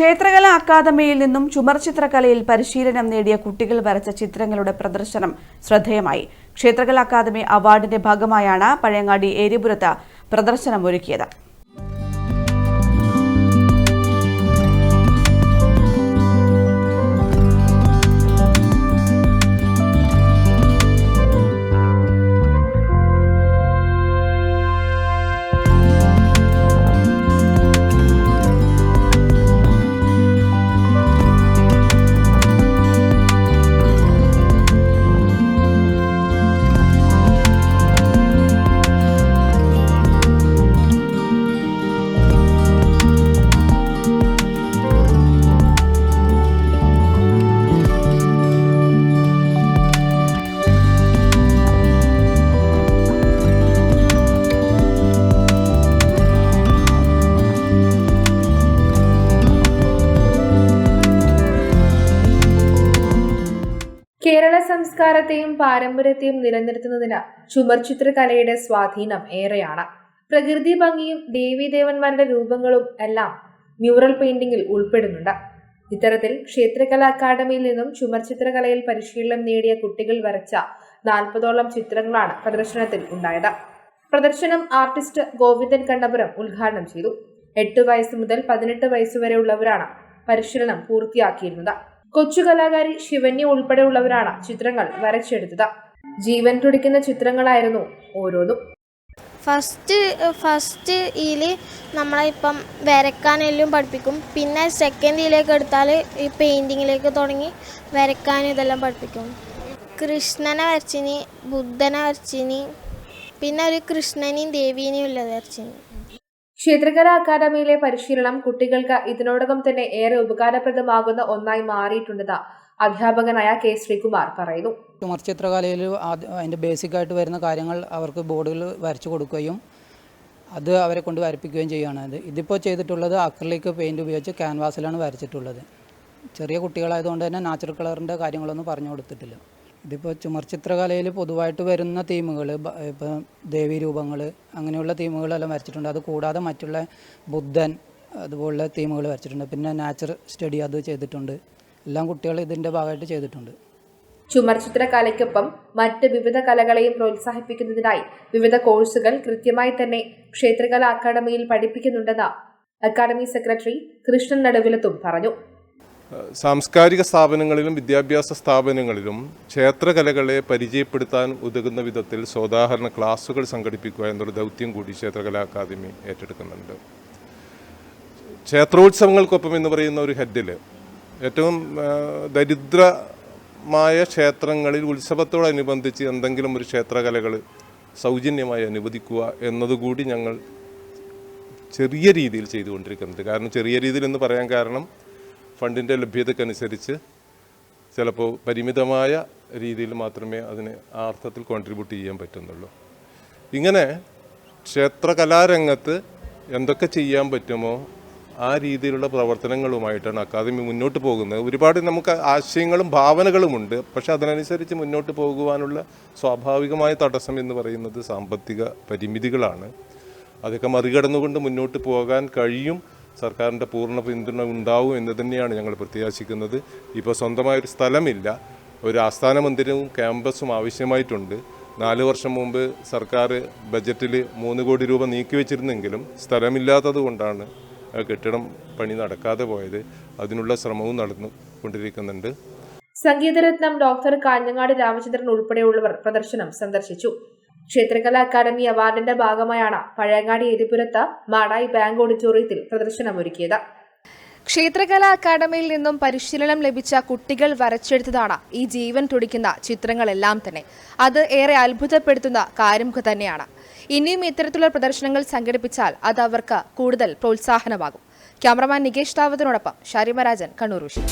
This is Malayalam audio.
ക്ഷേത്രകല അക്കാദമിയിൽ നിന്നും ചുമർചിത്രകലയിൽ പരിശീലനം നേടിയ കുട്ടികൾ വരച്ച ചിത്രങ്ങളുടെ പ്രദർശനം ശ്രദ്ധേയമായി. ക്ഷേത്രകല അക്കാദമി അവാർഡിന്റെ ഭാഗമായാണ് പഴയങ്ങാടി ഏരിപുരത്ത് പ്രദർശനം ഒരുക്കിയത് കേരള സംസ്കാരത്തെയും പാരമ്പര്യത്തെയും നിലനിർത്തുന്നതിന് ചുമർചിത്രകലയുടെ സ്വാധീനം ഏറെയാണ്. പ്രകൃതി ഭംഗിയും ദേവീദേവന്മാരുടെ രൂപങ്ങളും എല്ലാം മ്യൂറൽ പെയിന്റിംഗിൽ ഉൾപ്പെടുന്നുണ്ട്. ഇത്തരത്തിൽ ക്ഷേത്രകല അക്കാദമിയിൽ നിന്നും ചുമർചിത്രകലയിൽ പരിശീലനം നേടിയ കുട്ടികൾ വരച്ച നാൽപ്പതോളം ചിത്രങ്ങളാണ് പ്രദർശനത്തിൽ ഉണ്ടായത്. പ്രദർശനം ആർട്ടിസ്റ്റ് ഗോവിന്ദൻ കണ്ണപുരം ഉദ്ഘാടനം ചെയ്തു. എട്ട് വയസ്സ് മുതൽ പതിനെട്ട് വയസ്സുവരെയുള്ളവരാണ് പരിശീലനം പൂർത്തിയാക്കിയിരുന്നത്. കൊച്ചു കലാകാരി ശിവന്യ ഉൾപ്പെടെയുള്ളവരാണ് ചിത്രങ്ങൾ വരച്ചെടുത്തത്. ജീവൻ തുടിക്കുന്ന ചിത്രങ്ങളായിരുന്നു ഓരോന്നും. ഫസ്റ്റ് ഫസ്റ്റ് ഇതിൽ നമ്മളെ ഇപ്പം വരക്കാനെല്ലാം പഠിപ്പിക്കും. പിന്നെ സെക്കൻഡ് ഇതിലേക്ക് എടുത്താൽ ഈ പെയിന്റിങ്ങിലേക്ക് തുടങ്ങി വരക്കാൻ ഇതെല്ലാം പഠിപ്പിക്കും. കൃഷ്ണനെ വരച്ചിനി ബുദ്ധനെ വരച്ചിനി പിന്നെ ഒരു കൃഷ്ണനെയും ദേവീനെയും ഉള്ളത് വരച്ചിനി. ക്ഷേത്രകലാ അക്കാദമിയിലെ പരിശീലനം കുട്ടികൾക്ക് ഇതിനോടകം തന്നെ ഏറെ ഉപകാരപ്രദമാകുന്ന ഒന്നായി മാറിയിട്ടുണ്ടെന്ന് അധ്യാപകനായ കെ ശ്രീകുമാർ പറയുന്നു. ചുമർ ചിത്രകലയിൽ അതിന്റെ ബേസിക് ആയിട്ട് വരുന്ന കാര്യങ്ങൾ അവർക്ക് ബോർഡിൽ വരച്ചു കൊടുക്കുകയും അത് അവരെ കൊണ്ട് വരപ്പിക്കുകയും ചെയ്യുകയാണ്. അത് ഇതിപ്പോൾ ചെയ്തിട്ടുള്ളത് അക്രലിക് പെയിന്റ് ഉപയോഗിച്ച് ക്യാൻവാസിലാണ് വരച്ചിട്ടുള്ളത്. ചെറിയ കുട്ടികളായതുകൊണ്ട് തന്നെ നാച്ചുറൽ കളറിന്റെ കാര്യങ്ങളൊന്നും പറഞ്ഞു കൊടുത്തിട്ടില്ല. ഇതിപ്പോൾ ചുമർ ചിത്രകലയിൽ പൊതുവായിട്ട് വരുന്ന തീമുകൾ ഇപ്പോൾ ദേവീ രൂപങ്ങൾ അങ്ങനെയുള്ള തീമുകളെല്ലാം വരച്ചിട്ടുണ്ട്. അത് കൂടാതെ മറ്റുള്ള ബുദ്ധൻ അതുപോലുള്ള തീമുകൾ വരച്ചിട്ടുണ്ട്. പിന്നെ നാച്ചർ സ്റ്റഡി അത് ചെയ്തിട്ടുണ്ട്. എല്ലാം കുട്ടികൾ ഇതിന്റെ ഭാഗമായിട്ട് ചെയ്തിട്ടുണ്ട്. ചുമർചിത്രകലയ്ക്കൊപ്പം മറ്റ് വിവിധ കലകളെയും പ്രോത്സാഹിപ്പിക്കുന്നതിനായി വിവിധ കോഴ്സുകൾ കൃത്യമായി തന്നെ ക്ഷേത്രകല അക്കാദമിയിൽ പഠിപ്പിക്കുന്നുണ്ടെന്ന് അക്കാദമി സെക്രട്ടറി കൃഷ്ണൻ നടുവിലത്തും പറഞ്ഞു. സാംസ്കാരിക സ്ഥാപനങ്ങളിലും വിദ്യാഭ്യാസ സ്ഥാപനങ്ങളിലും ക്ഷേത്രകലകളെ പരിചയപ്പെടുത്താൻ ഉതകുന്ന വിധത്തിൽ സോദാഹരണ ക്ലാസ്സുകൾ സംഘടിപ്പിക്കുക എന്നൊരു ദൗത്യം കൂടി ക്ഷേത്രകലാ അക്കാദമി ഏറ്റെടുക്കുന്നുണ്ട്. ക്ഷേത്രോത്സവങ്ങൾക്കൊപ്പം എന്ന് പറയുന്ന ഒരു ഹെഡിൽ ഏറ്റവും ദരിദ്രമായ ക്ഷേത്രങ്ങളിൽ ഉത്സവത്തോടനുബന്ധിച്ച് എന്തെങ്കിലും ഒരു ക്ഷേത്രകലകൾ സൗജന്യമായി അനുവദിക്കുക എന്നതുകൂടി ഞങ്ങൾ ചെറിയ രീതിയിൽ ചെയ്തുകൊണ്ടിരിക്കുന്നത് കാരണം ചെറിയ രീതിയിൽ എന്ന് പറയാൻ കാരണം ഫണ്ടിന്റെ ലഭ്യതക്കനുസരിച്ച് ചിലപ്പോൾ പരിമിതമായ രീതിയിൽ മാത്രമേ അതിന് ആ അർത്ഥത്തിൽ കോൺട്രിബ്യൂട്ട് ചെയ്യാൻ പറ്റുന്നുള്ളൂ. ഇങ്ങനെ ക്ഷേത്രകലാരംഗത്ത് എന്തൊക്കെ ചെയ്യാൻ പറ്റുമോ ആ രീതിയിലുള്ള പ്രവർത്തനങ്ങളുമായിട്ടാണ് അക്കാദമി മുന്നോട്ട് പോകുന്നത്. ഒരുപാട് നമുക്ക് ആശയങ്ങളും ഭാവനകളുമുണ്ട് പക്ഷെ അതിനനുസരിച്ച് മുന്നോട്ട് പോകുവാനുള്ള സ്വാഭാവികമായ തടസ്സം എന്ന് പറയുന്നത് സാമ്പത്തിക പരിമിതികളാണ്. അതൊക്കെ മറികടന്നുകൊണ്ട് മുന്നോട്ട് പോകാൻ കഴിയും സർക്കാരിന്റെ പൂർണ പിന്തുണ ഉണ്ടാവും എന്ന് തന്നെയാണ് ഞങ്ങൾ പ്രത്യാശിക്കുന്നത്. ഇപ്പോൾ സ്വന്തമായൊരു സ്ഥലമില്ല. ഒരു ആസ്ഥാന മന്ദിരവും ക്യാമ്പസും ആവശ്യമായിട്ടുണ്ട്. നാല് വർഷം മുമ്പ് സർക്കാർ ബജറ്റിൽ മൂന്ന് കോടി രൂപ നീക്കിവെച്ചിരുന്നെങ്കിലും സ്ഥലമില്ലാത്തത് കൊണ്ടാണ് കെട്ടിടം പണി നടക്കാതെ പോയത്. അതിനുള്ള ശ്രമവും നടന്നു കൊണ്ടിരിക്കുന്നുണ്ട്. സംഗീതരത്നം ഡോക്ടർ കാഞ്ഞങ്ങാട് രാമചന്ദ്രൻ ഉൾപ്പെടെയുള്ളവർ പ്രദർശനം സന്ദർശിച്ചു. ക്ഷേത്രകലാ അക്കാദമി അവാർഡിന്റെ ഭാഗമായാണ് പഴയങ്ങാടി എരിപുരത്ത് മാടായി ബാങ്ക് ഓഡിറ്റോറിയത്തിൽ പ്രദർശനമൊരുക്കിയത്. ക്ഷേത്രകലാ അക്കാദമിയിൽ നിന്നും പരിശീലനം ലഭിച്ച കുട്ടികൾ വരച്ചെടുത്തതാണ് ഈ ജീവൻ തുടിക്കുന്ന ചിത്രങ്ങളെല്ലാം തന്നെ. അത് ഏറെ അത്ഭുതപ്പെടുത്തുന്ന കാര്യം തന്നെയാണ്. ഇനിയും ഇത്തരത്തിലുള്ള പ്രദർശനങ്ങൾ സംഘടിപ്പിച്ചാൽ അത് അവർക്ക് കൂടുതൽ പ്രോത്സാഹനമാകും. ക്യാമറമാൻ നികേഷ് താവത്തിനോടൊപ്പം ഷാരിമരാജൻ കണ്ണൂർ വിഷയം